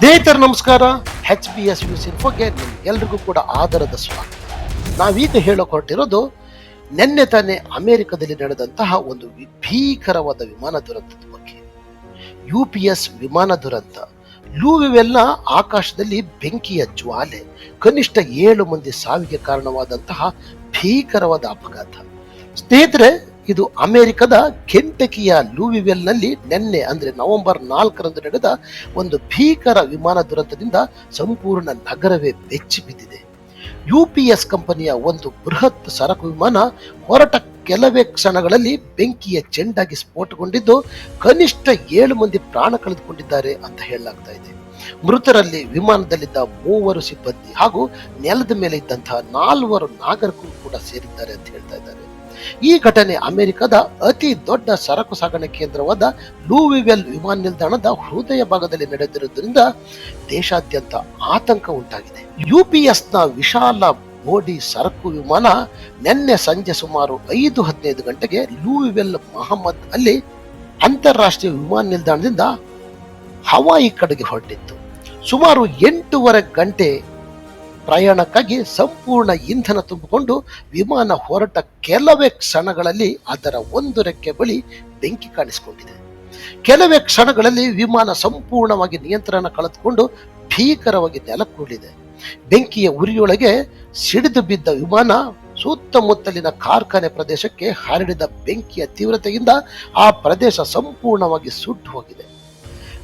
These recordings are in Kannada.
ಸ್ನೇಹಿತರು, ನಮಸ್ಕಾರ. ಎಚ್ ಬಿ ಎಸ್ ನ್ಯೂಸ್ ಇನ್ಫೋಗೆ ಎಲ್ರಿಗೂ ಕೂಡ ಆದರದ ಸ್ವಾಗತ. ನಾವೀಗ ಹೇಳೋಕೆ ಹೊರಟಿರೋದು, ನಿನ್ನೆ ತಾನೇ ಅಮೆರಿಕದಲ್ಲಿ ನಡೆದಂತಹ ಒಂದು ಭೀಕರವಾದ ವಿಮಾನ ದುರಂತದ ಬಗ್ಗೆ. ಯು ಪಿ ಎಸ್ ವಿಮಾನ ದುರಂತ. ಲೂವಿವೆಲ್ಲ ಆಕಾಶದಲ್ಲಿ ಬೆಂಕಿಯ ಜ್ವಾಲೆ, ಕನಿಷ್ಠ ಏಳು ಮಂದಿ ಸಾವಿಗೆ ಕಾರಣವಾದಂತಹ ಭೀಕರವಾದ ಅಪಘಾತ. ಸ್ನೇಹಿತರೆ ಇದು ಅಮೆರಿಕದ ಕೆಂಟಕಿಯ ಲೂವಿವೆಲ್ನಲ್ಲಿ ನಿನ್ನೆ, ಅಂದ್ರೆ ನವೆಂಬರ್ ನಾಲ್ಕರಂದು ನಡೆದ ಒಂದು ಭೀಕರ ವಿಮಾನ ದುರಂತದಿಂದ ಸಂಪೂರ್ಣ ನಗರವೇ ಬೆಚ್ಚಿ ಬಿದ್ದಿದೆ ಯು ಪಿ ಎಸ್ ಕಂಪನಿಯ ಒಂದು ಬೃಹತ್ ಸರಕು ವಿಮಾನ ಹೊರಟ ಕೆಲವೇ ಕ್ಷಣಗಳಲ್ಲಿ ಬೆಂಕಿಯ ಚೆಂಡಾಗಿ ಸ್ಫೋಟಗೊಂಡಿದ್ದು ಕನಿಷ್ಠ ಏಳು ಮಂದಿ ಪ್ರಾಣ ಕಳೆದುಕೊಂಡಿದ್ದಾರೆ ಅಂತ ಹೇಳಲಾಗ್ತಾ ಇದೆ. ಮೃತರಲ್ಲಿ ವಿಮಾನದಲ್ಲಿದ್ದ ಮೂವರು ಸಿಬ್ಬಂದಿ ಹಾಗೂ ನೆಲದ ಮೇಲೆ ಇದ್ದಂತಹ ನಾಲ್ವರು ನಾಗರಿಕರು ಕೂಡ ಸೇರಿದ್ದಾರೆ ಅಂತ ಹೇಳ್ತಾ ಇದ್ದಾರೆ. ಈ ಘಟನೆ ಅಮೆರಿಕದ ಅತಿ ದೊಡ್ಡ ಸರಕು ಸಾಗಣೆ ಕೇಂದ್ರವಾದ ಲೂವಿವೆಲ್ ವಿಮಾನ ನಿಲ್ದಾಣದ ಹೃದಯ ಭಾಗದಲ್ಲಿ ನಡೆದಿರುವುದರಿಂದ ದೇಶಾದ್ಯಂತ ಆತಂಕ ಉಂಟಾಗಿದೆ. ಯುಪಿಎಸ್ನ ವಿಶಾಲ ಬೋಡಿ ಸರಕು ವಿಮಾನ ನಿನ್ನೆ ಸಂಜೆ ಸುಮಾರು ಐದು ಹದಿನೈದು ಗಂಟೆಗೆ ಲೂವಿವೆಲ್ ಮಹಮ್ಮದ್ ಅಲ್ಲಿ ಅಂತಾರಾಷ್ಟ್ರೀಯ ವಿಮಾನ ನಿಲ್ದಾಣದಿಂದ ಹವಾಯಿ ಕಡೆಗೆ ಹೊರಟಿತ್ತು. ಸುಮಾರು ಎಂಟೂವರೆ ಗಂಟೆ ಪ್ರಯಾಣಕ್ಕಾಗಿ ಸಂಪೂರ್ಣ ಇಂಧನ ತುಂಬಿಕೊಂಡು ವಿಮಾನ ಹೊರಟ ಕೆಲವೇ ಕ್ಷಣಗಳಲ್ಲಿ ಅದರ ಒಂದು ರೆಕ್ಕೆ ಬಳಿ ಬೆಂಕಿ ಕಾಣಿಸಿಕೊಂಡಿದೆ. ಕೆಲವೇ ಕ್ಷಣಗಳಲ್ಲಿ ವಿಮಾನ ಸಂಪೂರ್ಣವಾಗಿ ನಿಯಂತ್ರಣ ಕಳೆದುಕೊಂಡು ಭೀಕರವಾಗಿ ನೆಲಕ್ಕುರುಳಿದೆ. ಬೆಂಕಿಯ ಉರಿಯೊಳಗೆ ಸಿಡಿದು ಬಿದ್ದ ವಿಮಾನ ಸುತ್ತಮುತ್ತಲಿನ ಕಾರ್ಖಾನೆ ಪ್ರದೇಶಕ್ಕೆ ಹರಡಿದ ಬೆಂಕಿಯ ತೀವ್ರತೆಯಿಂದ ಆ ಪ್ರದೇಶ ಸಂಪೂರ್ಣವಾಗಿ ಸುಟ್ಟು ಹೋಗಿದೆ.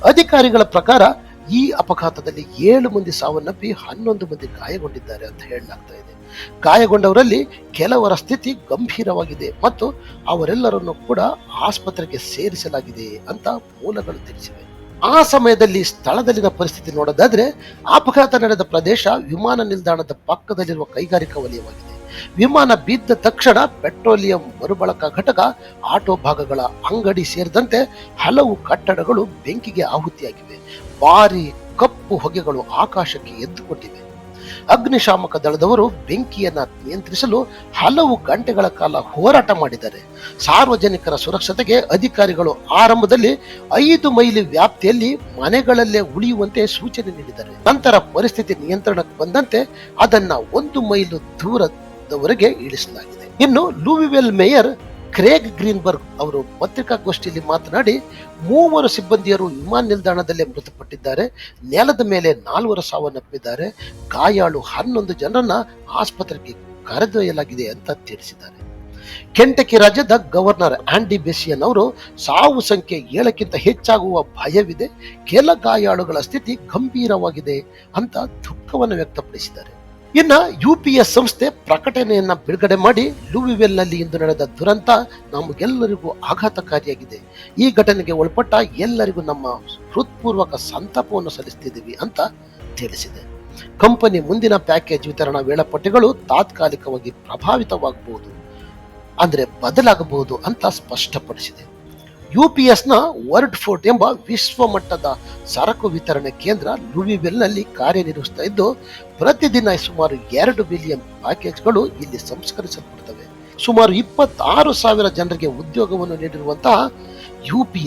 ಅಧಿಕಾರಿಗಳ ಪ್ರಕಾರ ಈ ಅಪಘಾತದಲ್ಲಿ ಏಳು ಮಂದಿ ಸಾವನ್ನಪ್ಪಿ ಹನ್ನೊಂದು ಮಂದಿ ಗಾಯಗೊಂಡಿದ್ದಾರೆ ಅಂತ ಹೇಳಲಾಗ್ತಾ ಇದೆ. ಗಾಯಗೊಂಡವರಲ್ಲಿ ಕೆಲವರ ಸ್ಥಿತಿ ಗಂಭೀರವಾಗಿದೆ ಮತ್ತು ಅವರೆಲ್ಲರನ್ನು ಕೂಡ ಆಸ್ಪತ್ರೆಗೆ ಸೇರಿಸಲಾಗಿದೆ ಅಂತ ಮೂಲಗಳು ತಿಳಿಸಿವೆ. ಆ ಸಮಯದಲ್ಲಿ ಸ್ಥಳದಲ್ಲಿನ ಪರಿಸ್ಥಿತಿ ನೋಡೋದಾದ್ರೆ ಅಪಘಾತ ನಡೆದ ಪ್ರದೇಶ ವಿಮಾನ ನಿಲ್ದಾಣದ ಪಕ್ಕದಲ್ಲಿರುವ ಕೈಗಾರಿಕಾ ವಲಯವಾಗಿದೆ. ವಿಮಾನ ಬಿದ್ದ ತಕ್ಷಣ ಪೆಟ್ರೋಲಿಯಂ ಮರುಬಳಕ ಘಟಕ, ಆಟೋ ಭಾಗಗಳ ಅಂಗಡಿ ಸೇರಿದಂತೆ ಹಲವು ಕಟ್ಟಡಗಳು ಬೆಂಕಿಗೆ ಆಹುತಿಯಾಗಿವೆ. ಭಾರಿ ಕಪ್ಪು ಹೊಗೆಗಳು ಆಕಾಶಕ್ಕೆ ಎದ್ದುಕೊಂಡಿವೆ. ಅಗ್ನಿಶಾಮಕ ದಳದವರು ಬೆಂಕಿಯನ್ನ ನಿಯಂತ್ರಿಸಲು ಹಲವು ಗಂಟೆಗಳ ಕಾಲ ಹೋರಾಟ ಮಾಡಿದ್ದಾರೆ. ಸಾರ್ವಜನಿಕರ ಸುರಕ್ಷತೆಗೆ ಅಧಿಕಾರಿಗಳು ಆರಂಭದಲ್ಲಿ ಐದು ಮೈಲಿ ವ್ಯಾಪ್ತಿಯಲ್ಲಿ ಮನೆಗಳಲ್ಲೇ ಉಳಿಯುವಂತೆ ಸೂಚನೆ ನೀಡಿದ್ದಾರೆ ನಂತರ ಪರಿಸ್ಥಿತಿ ನಿಯಂತ್ರಣಕ್ಕೆ ಬಂದಂತೆ ಅದನ್ನ ಒಂದು ಮೈಲು ದೂರದವರೆಗೆ ಇಳಿಸಲಾಗಿದೆ. ಇನ್ನು ಲೂವಿವೆಲ್ ಮೇಯರ್ ಕ್ರೇಗ್ ಗ್ರೀನ್ಬರ್ಗ್ ಅವರು ಪತ್ರಿಕಾಗೋಷ್ಠಿಯಲ್ಲಿ ಮಾತನಾಡಿ, ಮೂವರು ಸಿಬ್ಬಂದಿಯರು ವಿಮಾನ ನಿಲ್ದಾಣದಲ್ಲೇ ಮೃತಪಟ್ಟಿದ್ದಾರೆ. ನೆಲದ ಮೇಲೆ ನಾಲ್ವರು ಸಾವನ್ನಪ್ಪಿದ್ದಾರೆ. ಗಾಯಾಳು ಹನ್ನೊಂದು ಜನರನ್ನ ಆಸ್ಪತ್ರೆಗೆ ಕರೆದೊಯ್ಯಲಾಗಿದೆ ಅಂತ ತಿಳಿಸಿದ್ದಾರೆ. ಕೆಂಟಕಿ ರಾಜ್ಯದ ಗವರ್ನರ್ ಆಂಡಿ ಬೆಸಿಯನ್ ಅವರು ಸಾವು ಸಂಖ್ಯೆ ಏಳಕ್ಕಿಂತ ಹೆಚ್ಚಾಗುವ ಭಯವಿದೆ. ಕೆಲ ಗಾಯಾಳುಗಳ ಸ್ಥಿತಿ ಗಂಭೀರವಾಗಿದೆ ಅಂತ ದುಃಖವನ್ನು ವ್ಯಕ್ತಪಡಿಸಿದ್ದಾರೆ. ಇನ್ನ ಯುಪಿಎಸ್ ಸಂಸ್ಥೆ ಪ್ರಕಟಣೆಯನ್ನ ಬಿಡುಗಡೆ ಮಾಡಿ ಲೂವಿವೆಲ್ನಲ್ಲಿ ಇಂದು ನಡೆದ ದುರಂತ ನಮಗೆಲ್ಲರಿಗೂ ಆಘಾತಕಾರಿಯಾಗಿದೆ. ಈ ಘಟನೆಗೆ ಒಳಪಟ್ಟ ಎಲ್ಲರಿಗೂ ನಮ್ಮ ಹೃತ್ಪೂರ್ವಕ ಸಂತಾಪವನ್ನು ಸಲ್ಲಿಸ್ತಿದ್ದೀವಿ ಅಂತ ತಿಳಿಸಿದೆ. ಕಂಪನಿ ಮುಂದಿನ ಪ್ಯಾಕೇಜ್ ವಿತರಣಾ ವೇಳಾಪಟ್ಟಿಗಳು ತಾತ್ಕಾಲಿಕವಾಗಿ ಪ್ರಭಾವಿತವಾಗಬಹುದು, ಅಂದರೆ ಬದಲಾಗಬಹುದು ಅಂತ ಸ್ಪಷ್ಟಪಡಿಸಿದೆ. ಯುಪಿಎಸ್ನ ವರ್ಡ್ ಫೋರ್ಟ್ ಎಂಬ ವಿಶ್ವ ಮಟ್ಟದ ಸರಕು ವಿತರಣೆ ಕೇಂದ್ರ ಲೂವಿವೆಲ್ನಲ್ಲಿ ಕಾರ್ಯನಿರ್ವಹಿಸ್ತಾ ಇದ್ದು, ಪ್ರತಿದಿನ ಸುಮಾರು ಎರಡು ಬಿಲಿಯನ್ ಪ್ಯಾಕೇಜ್ಗಳು ಇಲ್ಲಿ ಸಂಸ್ಕರಿಸಲ್ಪಡ್ತವೆ. ಸುಮಾರು ಇಪ್ಪತ್ತಾರು ಸಾವಿರ ಜನರಿಗೆ ಉದ್ಯೋಗವನ್ನು ನೀಡಿರುವಂತಹ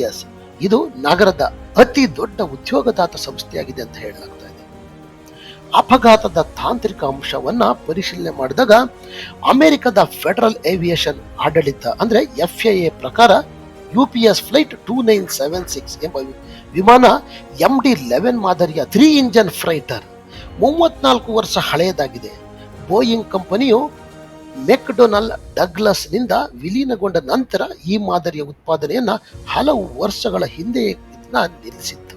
ಎಸ್ ಇದು ನಗರದ ಅತಿ ದೊಡ್ಡ ಉದ್ಯೋಗದಾತ ಸಂಸ್ಥೆಯಾಗಿದೆ ಅಂತ ಹೇಳಲಾಗ್ತಾ ಅಪಘಾತದ ತಾಂತ್ರಿಕ ಅಂಶವನ್ನ ಪರಿಶೀಲನೆ ಮಾಡಿದಾಗ, ಅಮೆರಿಕದ ಫೆಡರಲ್ ಏವಿಯೇಷನ್ ಆಡಳಿತ, ಅಂದ್ರೆ ಎಫ್ ಪ್ರಕಾರ UPS flight two nine seven six ಎಂಬ ವಿಮಾನ ಎಂ ಡಿ ಲೆವೆನ್ ಮಾದರಿಯ ತ್ರೀ ಇಂಜನ್ ಫ್ರೈಟರ್ ಮೂವತ್ನಾಲ್ಕು ವರ್ಷ ಹಳೆಯದಾಗಿದೆ. ಬೋಯಿಂಗ್ ಕಂಪನಿಯು ಮೆಕ್ಡೊನಲ್ ಡಗ್ಲಸ್ನಿಂದ ವಿಲೀನಗೊಂಡ ನಂತರ ಈ ಮಾದರಿಯ ಉತ್ಪಾದನೆಯನ್ನು ಹಲವು ವರ್ಷಗಳ ಹಿಂದೆ ಇದನ್ನ ನಿಲ್ಲಿಸಿತ್ತು.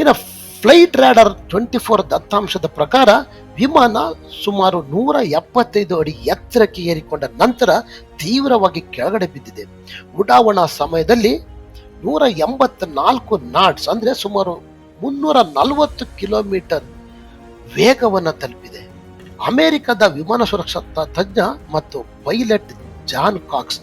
ಇನ್ನು ಫ್ಲೈಟ್ ರ್ಯಾಡರ್ ಟ್ವೆಂಟಿ ಫೋರ್ ದತ್ತಾಂಶದ ಪ್ರಕಾರ ವಿಮಾನ ಸುಮಾರು ನೂರ ಎಪ್ಪತ್ತೈದು ಅಡಿ ಎತ್ತರಕ್ಕೆ ಏರಿಕೊಂಡ ನಂತರ ತೀವ್ರವಾಗಿ ಕೆಳಗಡೆ ಬಿದ್ದಿದೆ. ಉಡಾವಣಾ ಸಮಯದಲ್ಲಿ ನೂರ ಎಂಬತ್ತ ನಾಲ್ಕು ನಾಟ್ಸ್ ಅಂದರೆ ಸುಮಾರು ಮುನ್ನೂರ ನಲವತ್ತು ಕಿಲೋಮೀಟರ್ ವೇಗವನ್ನು ತಲುಪಿದೆ. ಅಮೆರಿಕದ ವಿಮಾನ ಸುರಕ್ಷತಾ ತಜ್ಞ ಮತ್ತು ಪೈಲಟ್ ಜಾನ್ ಕಾಕ್ಸ್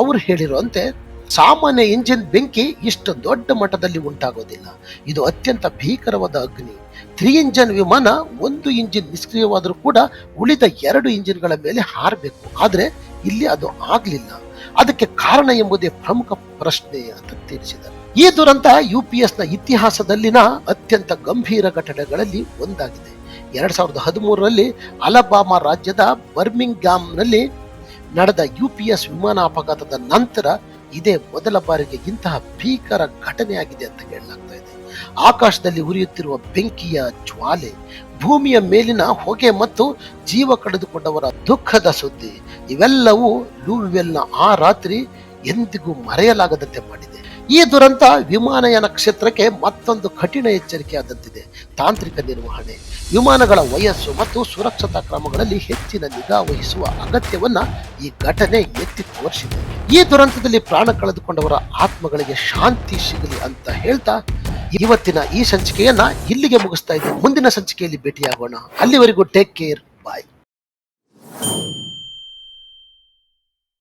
ಅವರು ಹೇಳಿರುವಂತೆ ಸಾಮಾನ್ಯ ಇಂಜಿನ್ ಬೆಂಕಿ ಇಷ್ಟು ದೊಡ್ಡ ಮಟ್ಟದಲ್ಲಿ ಉಂಟಾಗೋದಿಲ್ಲ. ಇದು ಅತ್ಯಂತ ಭೀಕರವಾದ ಅಗ್ನಿ. ತ್ರೀ ಇಂಜಿನ್ ವಿಮಾನ, ಒಂದು ಇಂಜಿನ್ ನಿಷ್ಕ್ರಿಯವಾದರೂ ಕೂಡ ಉಳಿದ ಎರಡು ಇಂಜಿನ್ಗಳ ಮೇಲೆ ಹಾರಬೇಕು. ಆದರೆ ಇಲ್ಲಿ ಅದು ಆಗಲಿಲ್ಲ. ಅದಕ್ಕೆ ಕಾರಣ ಎಂಬುದೇ ಪ್ರಮುಖ ಪ್ರಶ್ನೆ ಅಂತ ತಿಳಿಸಿದರು. ಈ ದುರಂತ ಯು ಪಿ ಎಸ್ನ ಇತಿಹಾಸದಲ್ಲಿನ ಅತ್ಯಂತ ಗಂಭೀರ ಘಟನೆಗಳಲ್ಲಿ ಒಂದಾಗಿದೆ. ಎರಡ್ ಸಾವಿರದ ಹದಿಮೂರರಲ್ಲಿ ಅಲಬಾಮಾ ರಾಜ್ಯದ ಬರ್ಮಿಂಗ್ಹಾಮ್ನಲ್ಲಿ ನಡೆದ ಯು ಪಿ ಎಸ್ ವಿಮಾನ ಅಪಘಾತದ ನಂತರ ಇದೇ ಮೊದಲ ಬಾರಿಗೆ ಇಂತಹ ಭೀಕರ ಘಟನೆಯಾಗಿದೆ ಅಂತ ಹೇಳಲಾಗ್ತಾ ಇದೆ. ಆಕಾಶದಲ್ಲಿ ಉರಿಯುತ್ತಿರುವ ಬೆಂಕಿಯ ಜ್ವಾಲೆ, ಭೂಮಿಯ ಮೇಲಿನ ಹೊಗೆ ಮತ್ತು ಜೀವ ಕಳೆದುಕೊಂಡವರ ದುಃಖದ ಸುದ್ದಿ, ಇವೆಲ್ಲವೂ ಲೂವಿವೆಲ್ನ ಆ ರಾತ್ರಿ ಎಂದಿಗೂ ಮರೆಯಲಾಗದಂತೆ ಮಾಡಿದೆ. ಈ ದುರಂತ ವಿಮಾನಯಾನ ಕ್ಷೇತ್ರಕ್ಕೆ ಮತ್ತೊಂದು ಕಠಿಣ ಎಚ್ಚರಿಕೆಯಾದಂತಿದೆ. ತಾಂತ್ರಿಕ ನಿರ್ವಹಣೆ, ವಿಮಾನಗಳ ವಯಸ್ಸು ಮತ್ತು ಸುರಕ್ಷತಾ ಕ್ರಮಗಳಲ್ಲಿ ಹೆಚ್ಚಿನ ನಿಗಾ ವಹಿಸುವ ಅಗತ್ಯವನ್ನು ಈ ಘಟನೆ ಎತ್ತಿ ತೋರಿಸಿದೆ. ಈ ದುರಂತದಲ್ಲಿ ಪ್ರಾಣ ಕಳೆದುಕೊಂಡವರ ಆತ್ಮಗಳಿಗೆ ಶಾಂತಿ ಸಿಗಲಿ ಅಂತ ಹೇಳ್ತಾ ಇವತ್ತಿನ ಈ ಸಂಚಿಕೆಯನ್ನ ಇಲ್ಲಿಗೆ ಮುಗಿಸ್ತಾ ಇದ್ದೀನಿ. ಮುಂದಿನ ಸಂಚಿಕೆಯಲ್ಲಿ ಭೇಟಿಯಾಗೋಣ. ಅಲ್ಲಿವರೆಗೂ ಟೇಕ್ ಕೇರ್ ಬಾಯ್